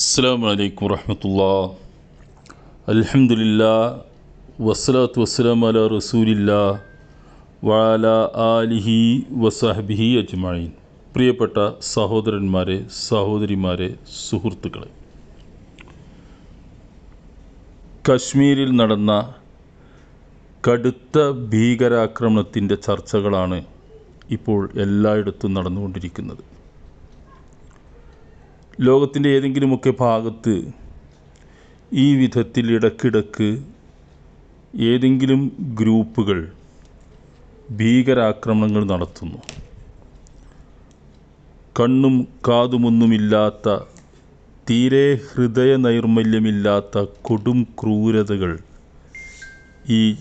അസ്സാം വലൈക്കും വറഹമത്തുള്ള അലഹമുല്ലാ വസ്സലാത്തു വസ്സലാം അല റസൂലില്ല വാല ആലിഹി വസഹബിഹി അജ്മായിൻ പ്രിയപ്പെട്ട സഹോദരന്മാരെ സഹോദരിമാരെ സുഹൃത്തുക്കളെ. കശ്മീരിൽ നടന്ന കടുത്ത ഭീകരാക്രമണത്തിന്റെ ചർച്ചകളാണ് ഇപ്പോൾ എല്ലായിടത്തും നടന്നുകൊണ്ടിരിക്കുന്നത്. ലോകത്തിന്റെ ഏതെങ്കിലുമൊക്കെ ഭാഗത്ത് ഈ വിധത്തിൽ ഇടക്കിടക്ക് ഏതെങ്കിലും ഗ്രൂപ്പുകൾ ഭീകരാക്രമണങ്ങൾ നടത്തുന്നു. കണ്ണും കാതുമൊന്നുമില്ലാത്ത തീരെ ഹൃദയ നൈർമല്യമില്ലാത്ത കൊടും ക്രൂരതകൾ ഈ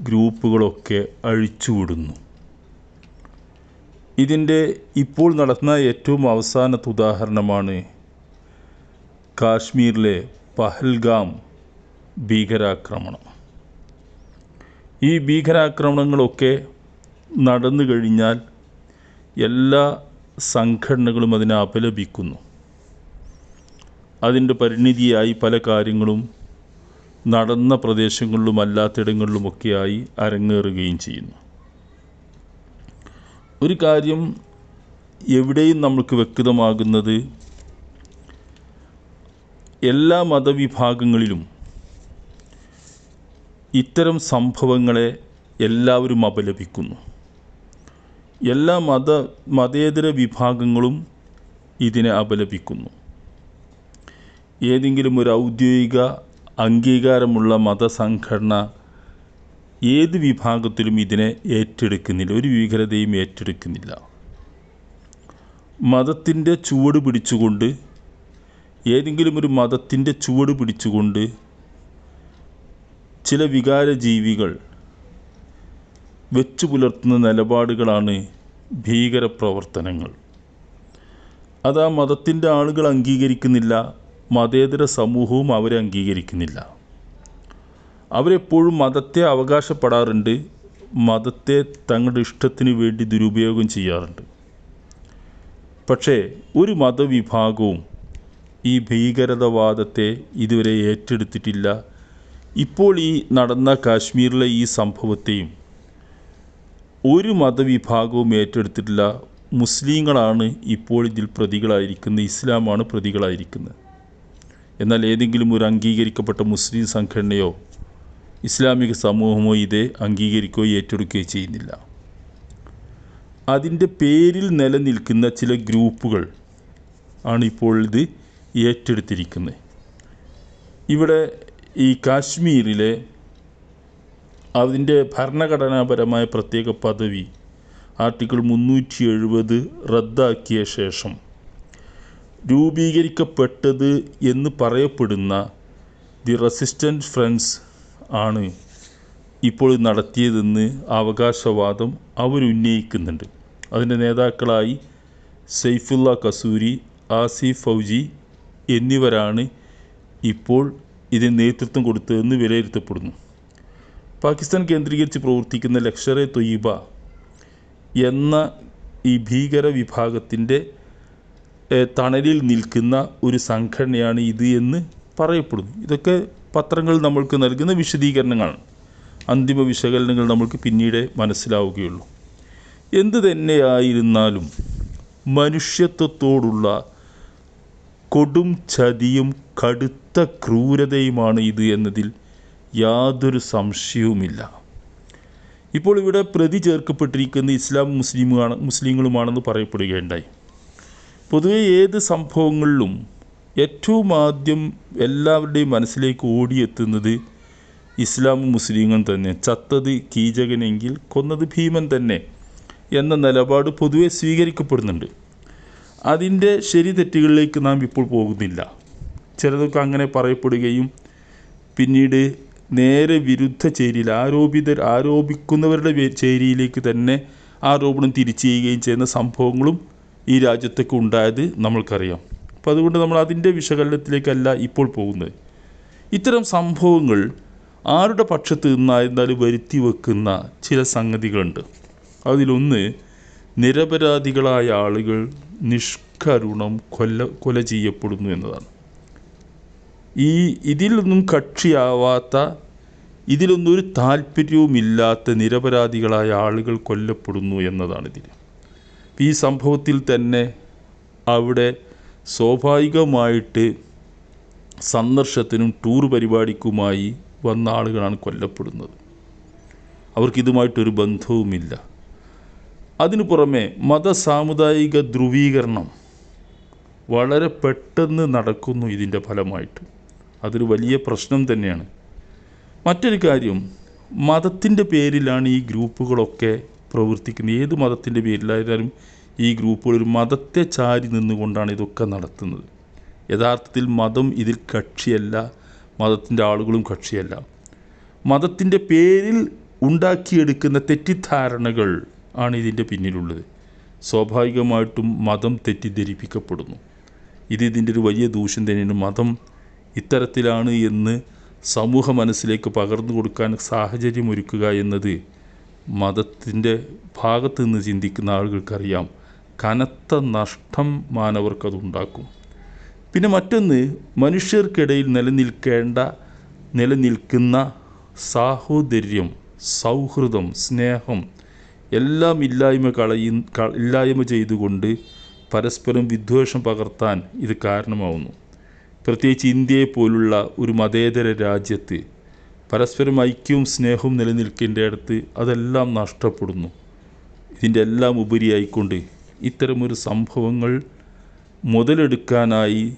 ഗ്രൂപ്പുകളൊക്കെ അഴിച്ചുവിടുന്നു. ഇതിന്റെ ഇപ്പോൾ നടന്ന ഏറ്റവും അവസാനത്തെ ഉദാഹരണമാണ് കാശ്മീരിലെ പഹൽഗാം ഭീകരാക്രമണം. ഈ ഭീകരാക്രമണങ്ങളൊക്കെ നടന്നു കഴിഞ്ഞാൽ എല്ലാ സംഘടനകളും അതിനെ അപലപിക്കുന്നു. അതിന്റെ പരിണിതിയായി പല കാര്യങ്ങളും നടന്ന പ്രദേശങ്ങളിലും അല്ലാത്തിടങ്ങളിലുമൊക്കെയായി അരങ്ങേറുകയും ചെയ്യുന്നു. ഒരു കാര്യം എവിടെയും നമുക്ക് വ്യക്തമാകുന്നത് എല്ലാ മതവിഭാഗങ്ങളിലും ഇത്തരം സംഭവങ്ങളെ എല്ലാവരും അപലപിക്കുന്നു. എല്ലാ മത മതേതര വിഭാഗങ്ങളും ഇതിനെ അപലപിക്കുന്നു. ഏതെങ്കിലും ഒരു ഔദ്യോഗിക അംഗീകാരമുള്ള മതസംഘടന ഏത് വിഭാഗത്തിലും ഇതിനെ ഏറ്റെടുക്കുന്നില്ല. ഒരു ഭീകരതയും ഏറ്റെടുക്കുന്നില്ല. മതത്തിന്റെ ചുവട് പിടിച്ചുകൊണ്ട് ഏതെങ്കിലും ഒരു മതത്തിന്റെ ചുവട് പിടിച്ചുകൊണ്ട് ചില വികാരജീവികൾ വെച്ചു പുലർത്തുന്ന നിലപാടുകളാണ് ഭീകരപ്രവർത്തനങ്ങൾ. അത് ആ മതത്തിന്റെ ആളുകൾ അംഗീകരിക്കുന്നില്ല മതേതര സമൂഹവും അവരെ അംഗീകരിക്കുന്നില്ല. അവരെപ്പോഴും മതത്തെ അവകാശപ്പെടാറുണ്ട് മതത്തെ തങ്ങളുടെ ഇഷ്ടത്തിന് വേണ്ടി ദുരുപയോഗം ചെയ്യാറുണ്ട്. പക്ഷേ ഒരു മതവിഭാഗവും ഈ ഭീകരതവാദത്തെ ഇതുവരെ ഏറ്റെടുത്തിട്ടില്ല. ഇപ്പോൾ ഈ നടന്ന കാശ്മീരിലെ ഈ സംഭവത്തെയും ഒരു മതവിഭാഗവും ഏറ്റെടുത്തിട്ടില്ല. മുസ്ലിങ്ങളാണ് ഇപ്പോൾ ഇതിൽ പ്രതികളായിരിക്കുന്നത് ഇസ്ലാമാണ് പ്രതികളായിരിക്കുന്നത്. എന്നാൽ ഏതെങ്കിലും ഒരു അംഗീകരിക്കപ്പെട്ട മുസ്ലിം സംഘടനയോ ഇസ്ലാമിക സമൂഹമോ ഇത് അംഗീകരിക്കുകയോ ഏറ്റെടുക്കുകയോ ചെയ്യുന്നില്ല. അതിന്റെ പേരിൽ നിലനിൽക്കുന്ന ചില ഗ്രൂപ്പുകൾ ആണ് ഇപ്പോൾ ഇത് ഏറ്റെടുത്തിരിക്കുന്നത്. ഇവിടെ ഈ കാശ്മീരിലെ അതിന്റെ ഭരണഘടനാപരമായ പ്രത്യേക പദവി ആർട്ടിക്കിൾ മുന്നൂറ്റി എഴുപത് റദ്ദാക്കിയ ശേഷം രൂപീകരിക്കപ്പെട്ടത് എന്ന് പറയപ്പെടുന്ന ദി റെസിസ്റ്റന്റ് ഫ്രണ്ട്സ് ആണ് ഇപ്പോൾ നടത്തിയതെന്ന് അവകാശവാദം അവരുന്നയിക്കുന്നുണ്ട്. അതിന്റെ നേതാക്കളായി സെയ്ഫുള്ള കസൂരി ആസിഫ് ഫൗജി എന്നിവരാണ് ഇപ്പോൾ ഇതിന് നേതൃത്വം കൊടുത്തതെന്ന് വിലയിരുത്തപ്പെടുന്നു. പാകിസ്ഥാൻ കേന്ദ്രീകരിച്ച് പ്രവർത്തിക്കുന്ന ലക്ഷറെ തൊയ്യബ എന്ന ഈ ഭീകര വിഭാഗത്തിന്റെ തണലിൽ നിൽക്കുന്ന ഒരു സംഘടനയാണ് ഇത് എന്ന് പറയപ്പെടുന്നു. ഇതൊക്കെ പത്രങ്ങൾ നമ്മൾക്ക് നൽകുന്ന വിശദീകരണങ്ങളാണ് അന്തിമ വിശകലനങ്ങൾ നമ്മൾക്ക് പിന്നീട് മനസ്സിലാവുകയുള്ളൂ. എന്ത് തന്നെയായിരുന്നാലും മനുഷ്യത്വത്തോടുള്ള കൊടും ചതിയും കടുത്ത ക്രൂരതയുമാണ് ഇത് എന്നതിൽ യാതൊരു സംശയവുമില്ല. ഇപ്പോൾ ഇവിടെ പ്രതി ചേർക്കപ്പെട്ടിരിക്കുന്ന ഇസ്ലാം മുസ്ലിമാണ് മുസ്ലിങ്ങളുമാണെന്ന് പറയപ്പെടുകയുണ്ടായി. പൊതുവെ ഏത് സംഭവങ്ങളിലും ഏറ്റവും ആദ്യം എല്ലാവരുടെയും മനസ്സിലേക്ക് ഓടിയെത്തുന്നത് ഇസ്ലാമും മുസ്ലിങ്ങളും തന്നെ. ചത്തത് കീചകനെങ്കിൽ കൊന്നത് ഭീമൻ തന്നെ എന്ന നിലപാട് പൊതുവെ സ്വീകരിക്കപ്പെടുന്നുണ്ട്. അതിന്റെ ശരി തെറ്റുകളിലേക്ക് നാം ഇപ്പോൾ പോകുന്നില്ല. ചിലതൊക്കെ അങ്ങനെ പറയപ്പെടുകയും പിന്നീട് നേരെ വിരുദ്ധ ചേരിയിൽ ആരോപിതർ ആരോപിക്കുന്നവരുടെ ചേരിയിലേക്ക് തന്നെ ആരോപണം തിരിച്ചു ചെയ്യുകയും ചെയ്യുന്ന സംഭവങ്ങളും ഈ രാജ്യത്തൊക്കെ ഉണ്ടായത് നമ്മൾക്കറിയാം. അപ്പോൾ അതുകൊണ്ട് നമ്മൾ അതിന്റെ വിശകലനത്തിലേക്കല്ല ഇപ്പോൾ പോകുന്നത്. ഇത്തരം സംഭവങ്ങൾ ആരുടെ പക്ഷത്ത് നിന്നായിരുന്നാലും വരുത്തി വെക്കുന്ന ചില സംഗതികളുണ്ട്. അതിലൊന്ന് നിരപരാധികളായ ആളുകൾ നിഷ്കരുണം കൊല്ല കൊല ചെയ്യപ്പെടുന്നു എന്നതാണ്. ഈ ഇതിലൊന്നും കക്ഷിയാവാത്ത ഇതിലൊന്നും ഒരു താല്പര്യവുമില്ലാത്ത നിരപരാധികളായ ആളുകൾ കൊല്ലപ്പെടുന്നു എന്നതാണ് ഇതിൽ ഈ സംഭവത്തിൽ തന്നെ അവിടെ സ്വാഭാവികമായിട്ട് സന്ദർശത്തിനും ടൂർ പരിപാടിക്കുമായി വന്ന ആളുകളാണ് കൊല്ലപ്പെടുന്നത്. അവർക്കിതുമായിട്ടൊരു ബന്ധവുമില്ല. അതിനു പുറമെ മത സാമുദായിക ധ്രുവീകരണം വളരെ പെട്ടെന്ന് നടക്കുന്നു ഇതിന്റെ ഫലമായിട്ട്. അതൊരു വലിയ പ്രശ്നം തന്നെയാണ്. മറ്റൊരു കാര്യം മതത്തിന്റെ പേരിലാണ് ഈ ഗ്രൂപ്പുകളൊക്കെ പ്രവർത്തിക്കുന്നത്. ഏത് മതത്തിന്റെ പേരിലായാലും ഈ ഗ്രൂപ്പുകൾ ഒരു മതത്തെ ചാരി നിന്നുകൊണ്ടാണ് ഇതൊക്കെ നടത്തുന്നത്. യഥാർത്ഥത്തിൽ മതം ഇതിൽ കക്ഷിയല്ല മതത്തിന്റെ ആളുകളും കക്ഷിയല്ല. മതത്തിന്റെ പേരിൽ ഉണ്ടാക്കിയെടുക്കുന്ന തെറ്റിദ്ധാരണകൾ ആണ് ഇതിന്റെ പിന്നിലുള്ളത്. സ്വാഭാവികമായിട്ടും മതം തെറ്റിദ്ധരിപ്പിക്കപ്പെടുന്നു. ഇത് ഇതിന്റെ ഒരു വലിയ ദൂഷ്യം തന്നെയാണ്. മതം ഇത്തരത്തിലാണ് എന്ന് സമൂഹ മനസ്സിലേക്ക് പകർന്നു കൊടുക്കാൻ സാഹചര്യമൊരുക്കുക എന്നത് മതത്തിന്റെ ഭാഗത്ത് നിന്ന് ചിന്തിക്കുന്ന ആളുകൾക്കറിയാം. കനത്ത നഷ്ടം മാനവർക്കതുണ്ടാക്കും. പിന്നെ മറ്റൊന്ന് മനുഷ്യർക്കിടയിൽ നിലനിൽക്കേണ്ട നിലനിൽക്കുന്ന സാഹോദര്യം സൗഹൃദം സ്നേഹം എല്ലാം ഇല്ലായ്മ കളയി ഇല്ലായ്മ ചെയ്തുകൊണ്ട് പരസ്പരം വിദ്വേഷം പകർത്താൻ ഇത് കാരണമാവുന്നു. പ്രത്യേകിച്ച് ഇന്ത്യയെ പോലുള്ള ഒരു മതേതര രാജ്യത്ത് പരസ്പരം ഐക്യവും സ്നേഹവും നിലനിൽക്കേണ്ടയിടത്ത് അതെല്ലാം നഷ്ടപ്പെടുന്നു. ഇതിന്റെ എല്ലാം ഉപരിയായിക്കൊണ്ട് ഇത്തരമൊരു സംഭവങ്ങൾ മുതലെടുക്കാനായി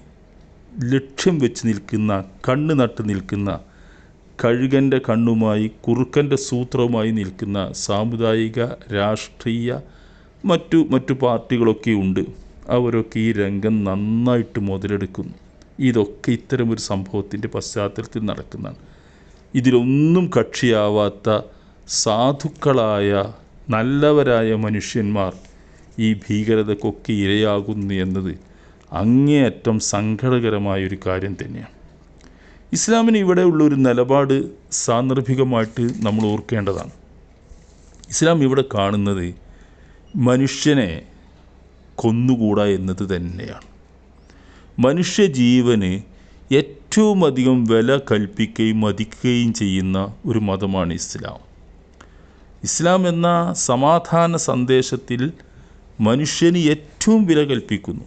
ലക്ഷ്യം വെച്ച് നിൽക്കുന്ന കണ്ണ് നട്ട് നിൽക്കുന്ന കഴുകന്റെ കണ്ണുമായി കുറുക്കന്റെ സൂത്രവുമായി നിൽക്കുന്ന സാമുദായിക രാഷ്ട്രീയ മറ്റു മറ്റു പാർട്ടികളൊക്കെ ഉണ്ട്. അവരൊക്കെ ഈ രംഗം നന്നായിട്ട് മുതലെടുക്കുന്നു. ഇതൊക്കെ ഇത്തരമൊരു സംഭവത്തിന്റെ പശ്ചാത്തലത്തിൽ നടക്കുന്നതാണ്. ഇതിലൊന്നും കക്ഷിയാവാത്ത സാധുക്കളായ നല്ലവരായ മനുഷ്യന്മാർ ഈ ഭീകരതക്കൊക്കെ ഇരയാകുന്നു എന്നത് അങ്ങേയറ്റം സങ്കടകരമായൊരു കാര്യം തന്നെയാണ്. ഇസ്ലാമിന് ഇവിടെ ഉള്ള ഒരു നിലപാട് സാന്ദർഭികമായിട്ട് നമ്മൾ ഓർക്കേണ്ടതാണ്. ഇസ്ലാം ഇവിടെ കാണുന്നത് മനുഷ്യനെ കൊന്നുകൂടാ എന്നത് തന്നെയാണ്. മനുഷ്യജീവന് ഏറ്റവും അധികം വില കൽപ്പിക്കുകയും മതിക്കുകയും ചെയ്യുന്ന ഒരു മതമാണ് ഇസ്ലാം. ഇസ്ലാം എന്ന സമാധാന സന്ദേശത്തിൽ മനുഷ്യന് ഏറ്റവും വില കൽപ്പിക്കുന്നു.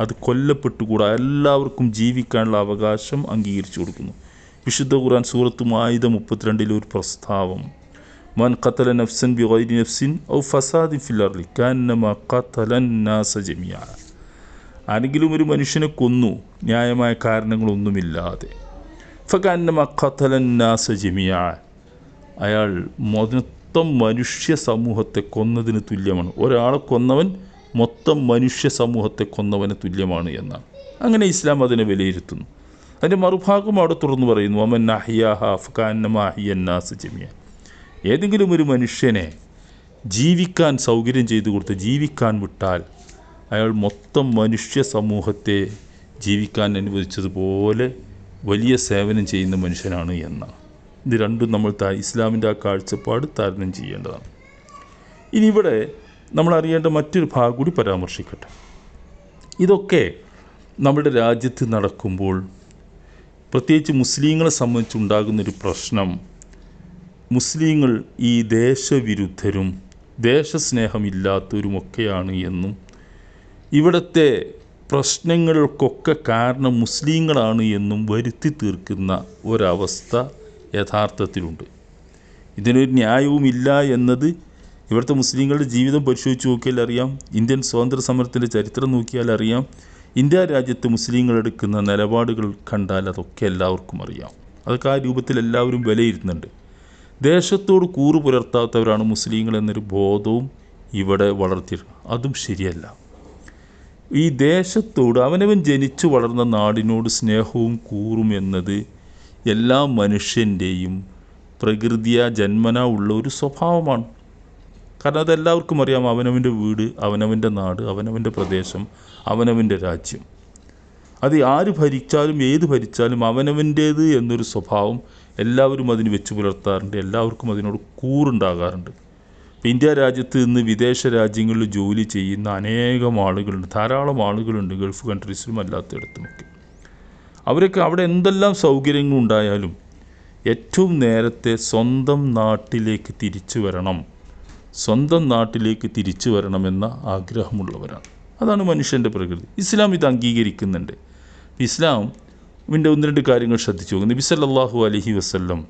അത് കൊല്ലപ്പെട്ടുകൂടാ. എല്ലാവർക്കും ജീവിക്കാനുള്ള അവകാശം അംഗീകരിച്ചു കൊടുക്കുന്നു. വിശുദ്ധ ഖുർആൻ സൂറത്ത് മായുധ മുപ്പത്തിരണ്ടിലെ ഒരു പ്രസ്താവം. മൻ ഖത്തല നഫ്സൻ ബി ഗൈരി നഫ്സിൻ ഔ ഫസാദി അർളി കാന്നമ ഖത്തലൻ ആരെങ്കിലും ഒരു മനുഷ്യനെ കൊന്നു ന്യായമായ കാരണങ്ങളൊന്നുമില്ലാതെ. ഫകാന്നമ ഖത്തലൻ നാസ ജമിയ അയാൾ മൊത്തം മനുഷ്യ സമൂഹത്തെ കൊന്നതിന് തുല്യമാണ്. ഒരാളെ കൊന്നവൻ മൊത്തം മനുഷ്യ സമൂഹത്തെ കൊന്നവന് തുല്യമാണ് എന്നാണ്. അങ്ങനെ ഇസ്ലാം അതിനെ വിലയിരുത്തുന്നു. അതിന്റെ മറുഭാഗം അവിടെ തുറന്നു പറയുന്നു അമൻ അഹിയാഹ അഫ്ഖാന്നമാഹിയന്നാസ് ജമിയ ഏതെങ്കിലും ഒരു മനുഷ്യനെ ജീവിക്കാൻ സൗകര്യം ചെയ്തു കൊടുത്ത് ജീവിക്കാൻ വിട്ടാൽ അയാൾ മൊത്തം മനുഷ്യ സമൂഹത്തെ ജീവിക്കാൻ അനുവദിച്ചതുപോലെ വലിയ സേവനം ചെയ്യുന്ന മനുഷ്യനാണ് എന്നാണ്. ഇത് രണ്ടും നമ്മൾ ത- ഇസ്ലാമിന്റെ ആ കാഴ്ചപ്പാട് താരതമ്യം ചെയ്യേണ്ടതാണ്. ഇനി ഇവിടെ നമ്മൾ അറിയേണ്ട മറ്റൊരു ഭാഗം കൂടി പരാമർശിക്കട്ടെ. ഇതൊക്കെ നമ്മുടെ രാജ്യത്ത് നടക്കുമ്പോൾ പ്രത്യേകിച്ച് മുസ്ലിങ്ങളെ സംബന്ധിച്ചുണ്ടാകുന്നൊരു പ്രശ്നം മുസ്ലിങ്ങൾ ഈ ദേശവിരുദ്ധരും ദേശസ്നേഹമില്ലാത്തവരുമൊക്കെയാണ് എന്നും ഇവിടുത്തെ പ്രശ്നങ്ങൾക്കൊക്കെ കാരണം മുസ്ലിങ്ങളാണ് എന്നും വരുത്തി തീർക്കുന്ന ഒരവസ്ഥ യഥാർത്ഥത്തിലുണ്ട്. ഇതിനൊരു ന്യായവുമില്ല എന്നത് ഇവിടുത്തെ മുസ്ലിങ്ങളുടെ ജീവിതം പരിശോധിച്ച് നോക്കിയാൽ അറിയാം. ഇന്ത്യൻ സ്വാതന്ത്ര്യ സമരത്തിന്റെ ചരിത്രം നോക്കിയാൽ അറിയാം. ഇന്ത്യ രാജ്യത്ത് മുസ്ലിങ്ങൾ എടുക്കുന്ന നിലപാടുകൾ കണ്ടാൽ അതൊക്കെ എല്ലാവർക്കും അറിയാം. അതൊക്കെ ആ രൂപത്തിൽ എല്ലാവരും വിലയിരുത്തുന്നുണ്ട്. ദേശത്തോട് കൂറു പുലർത്താത്തവരാണ് മുസ്ലിങ്ങൾ എന്നൊരു ബോധവും ഇവിടെ വളർത്തിയിട്ടുണ്ട്. അതും ശരിയല്ല. ഈ ദേശത്തോട് അവനവൻ ജനിച്ചു വളർന്ന നാടിനോട് സ്നേഹവും കൂറും എന്നത് എല്ലാ മനുഷ്യന്റെയും പ്രകൃതിയാ ജന്മന ഉള്ള ഒരു സ്വഭാവമാണ്. കാരണം അതെല്ലാവർക്കും അറിയാം അവനവന്റെ വീട് അവനവന്റെ നാട് അവനവന്റെ പ്രദേശം അവനവന്റെ രാജ്യം. അത് ആര് ഭരിച്ചാലും ഏത് ഭരിച്ചാലും അവനവന്റേത് എന്നൊരു സ്വഭാവം എല്ലാവരും അതിന് വെച്ച് പുലർത്താറുണ്ട് എല്ലാവർക്കും അതിനോട് കൂറുണ്ടാകാറുണ്ട്. ഇന്ത്യ രാജ്യത്ത് നിന്ന് വിദേശ രാജ്യങ്ങളിൽ ജോലി ചെയ്യുന്ന അനേകം ആളുകളുണ്ട് ധാരാളം ആളുകളുണ്ട് ഗൾഫ് കൺട്രീസിലും അല്ലാത്തയിടത്തുമൊക്കെ. അവരൊക്കെ അവിടെ എന്തെല്ലാം സൗകര്യങ്ങൾ ഉണ്ടായാലും ഏറ്റവും നേരത്തെ സ്വന്തം നാട്ടിലേക്ക് തിരിച്ചു വരണം. സ്വന്തം നാട്ടിലേക്ക് തിരിച്ചു വരണമെന്ന ആഗ്രഹമുള്ളവരാണ്. അതാണ് മനുഷ്യന്റെ പ്രകൃതി. ഇസ്ലാം ഇത് അംഗീകരിക്കുന്നുണ്ട്. ഇസ്ലാം ഇതിന്റെ ഒന്ന് രണ്ട് കാര്യങ്ങൾ ശ്രദ്ധിച്ചു നോക്കും. നബി സല്ലല്ലാഹു അലൈഹി വസല്ലം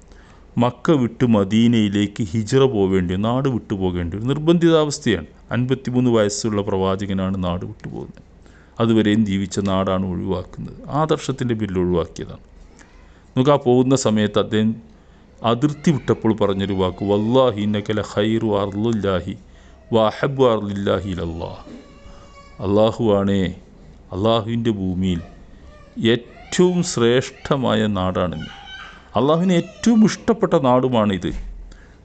മക്ക വിട്ട് മദീനയിലേക്ക് ഹിജറ പോവേണ്ടി നാട് വിട്ടു പോകേണ്ടി ഒരു നിർബന്ധിതാവസ്ഥയാണ്. അൻപത്തിമൂന്ന് വയസ്സുള്ള പ്രവാചകനാണ് നാട് വിട്ടു പോകുന്നത് അതുവരെയും ജീവിച്ച നാടാണ് ഒഴിവാക്കുന്നത്. ആദർശത്തിന്റെ പേരിൽ ഒഴിവാക്കിയതാണ്. നമുക്ക് ആ പോകുന്ന സമയത്ത് അദ്ദേഹം അതിർത്തി വിട്ടപ്പോൾ പറഞ്ഞൊരു വാക്ക് വല്ലാഹി നക്കല ഹൈറു അർലുല്ലാഹി വാഹബ് അർലില്ലാഹി അല്ലാഹ് അള്ളാഹുവാണേ അള്ളാഹുവിന്റെ ഭൂമിയിൽ ഏറ്റവും ശ്രേഷ്ഠമായ നാടാണെന്ന്. അള്ളാഹുവിന് ഏറ്റവും ഇഷ്ടപ്പെട്ട നാടുമാണിത്.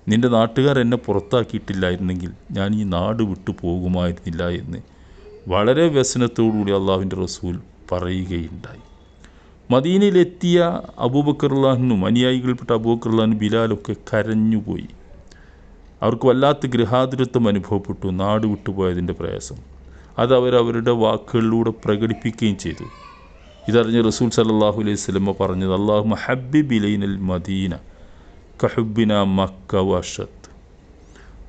നിന്റെ നാട്ടുകാർ എന്നെ പുറത്താക്കിയിട്ടില്ലായിരുന്നെങ്കിൽ ഞാൻ ഈ നാട് വിട്ടു പോകുമായിരുന്നില്ല എന്ന്. വളരെ വ്യസനത്തോടുകൂടി അള്ളാഹുവിന്റെ റസൂൽ പറയുകയുണ്ടായി. മദീനയിലെത്തിയ അബൂബക്കർലാഹിനും അനുയായികൾപ്പെട്ട അബൂബക്കർലാഹിനും ബിലാലൊക്കെ കരഞ്ഞുപോയി. അവർക്ക് വല്ലാത്ത ഗൃഹാതുരത്വം അനുഭവപ്പെട്ടു നാട് വിട്ടുപോയതിന്റെ പ്രയാസം. അത് അവരവരുടെ വാക്കുകളിലൂടെ പ്രകടിപ്പിക്കുകയും ചെയ്തു. ഇതറിഞ്ഞ് റസൂൽ സല്ലല്ലാഹു അലൈഹി സ്വലമ പറഞ്ഞത് അള്ളാഹു മഹബി ബിലൈനൽ മദീന കഹുബിന മക്ക വഷത്ത്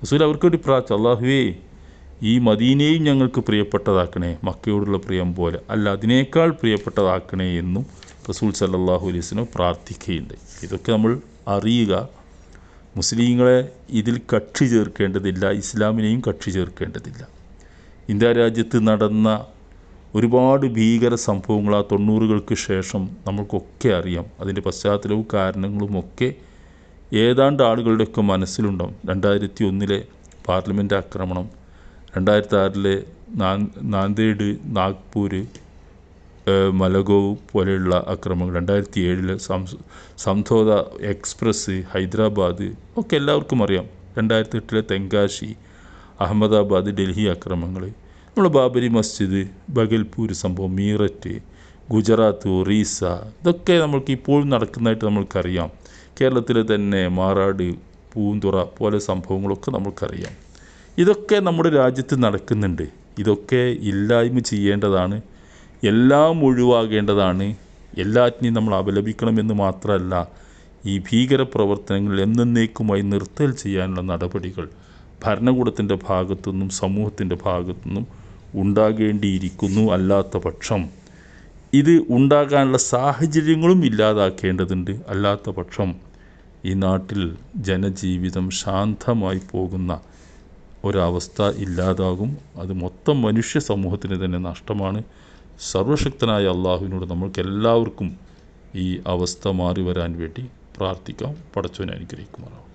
റസൂൽ അവർക്ക് വേണ്ടി പ്രാർത്ഥിച്ചു അള്ളാഹുവേ ഈ മദീനയും ഞങ്ങൾക്ക് പ്രിയപ്പെട്ടതാക്കണേ മക്കയോടുള്ള പ്രിയം പോലെ. അല്ല അതിനേക്കാൾ പ്രിയപ്പെട്ടതാക്കണേ എന്നും റസൂൽ സല്ലാഹു വസല്ലം പ്രാർത്ഥിക്കുകയുണ്ട് ഇതൊക്കെ നമ്മൾ അറിയുക. മുസ്ലിങ്ങളെ ഇതിൽ കക്ഷി ചേർക്കേണ്ടതില്ല ഇസ്ലാമിനെയും കക്ഷി ചേർക്കേണ്ടതില്ല. ഇന്ത്യ രാജ്യത്ത് നടന്ന ഒരുപാട് ഭീകര സംഭവങ്ങൾ ആ തൊണ്ണൂറുകൾക്ക് ശേഷം നമുക്കൊക്കെ അറിയാം. അതിന്റെ പശ്ചാത്തലവും കാരണങ്ങളും ഒക്കെ ഏതാണ്ട് ആളുകളുടെയൊക്കെ മനസ്സിലുണ്ടാവും. രണ്ടായിരത്തി ഒന്നിലെ പാർലമെന്റ് ആക്രമണം രണ്ടായിരത്തി ആറിലെ നാന്ദേഡ് നാഗ്പൂർ മലഗോവ് പോലെയുള്ള അക്രമങ്ങൾ രണ്ടായിരത്തി ഏഴിലെ സംധോത എക്സ്പ്രസ് ഹൈദരാബാദ് ഒക്കെ എല്ലാവർക്കും അറിയാം. രണ്ടായിരത്തി എട്ടിലെ തെങ്കാശി അഹമ്മദാബാദ് ഡൽഹി അക്രമങ്ങൾ നമ്മൾ ബാബരി മസ്ജിദ് ബഗൽപൂർ സംഭവം മീററ്റ് ഗുജറാത്ത് ഒറീസ ഇതൊക്കെ നമ്മൾക്ക് ഇപ്പോഴും നടക്കുന്നതായിട്ട് നമ്മൾക്കറിയാം. കേരളത്തിലെ തന്നെ മാറാട് പൂന്തുറ പോലെ സംഭവങ്ങളൊക്കെ നമ്മൾക്കറിയാം. ഇതൊക്കെ നമ്മുടെ രാജ്യത്ത് നടക്കുന്നുണ്ട്. ഇതൊക്കെ ഇല്ലായ്മ ചെയ്യേണ്ടതാണ്. എല്ലാം ഒഴിവാകേണ്ടതാണ്. എല്ലാറ്റിനെയും നമ്മൾ അപലപിക്കണമെന്ന് മാത്രമല്ല ഈ ഭീകര പ്രവർത്തനങ്ങൾ എന്നേക്കുമായി നിർത്തൽ ചെയ്യാനുള്ള നടപടികൾ ഭരണകൂടത്തിന്റെ ഭാഗത്തുനിന്നും സമൂഹത്തിന്റെ ഭാഗത്തുനിന്നും ഉണ്ടാകേണ്ടിയിരിക്കുന്നു അല്ലാത്ത പക്ഷം. ഇത് ഉണ്ടാകാനുള്ള സാഹചര്യങ്ങളും ഇല്ലാതാക്കേണ്ടതുണ്ട് അല്ലാത്ത പക്ഷം. ഈ നാട്ടിൽ ജനജീവിതം ശാന്തമായി പോകുന്ന ഒരവസ്ഥ ഇല്ലാതാകും. അത് മൊത്തം മനുഷ്യ സമൂഹത്തിന് തന്നെ നഷ്ടമാണ്. സർവശക്തനായ അള്ളാഹുവിനോട് നമ്മൾക്ക് എല്ലാവർക്കും ഈ അവസ്ഥ മാറി വരാൻ വേണ്ടി പ്രാർത്ഥിക്കാം. പടച്ചവനെ അനുഗ്രഹിക്കുമാറാവട്ടെ.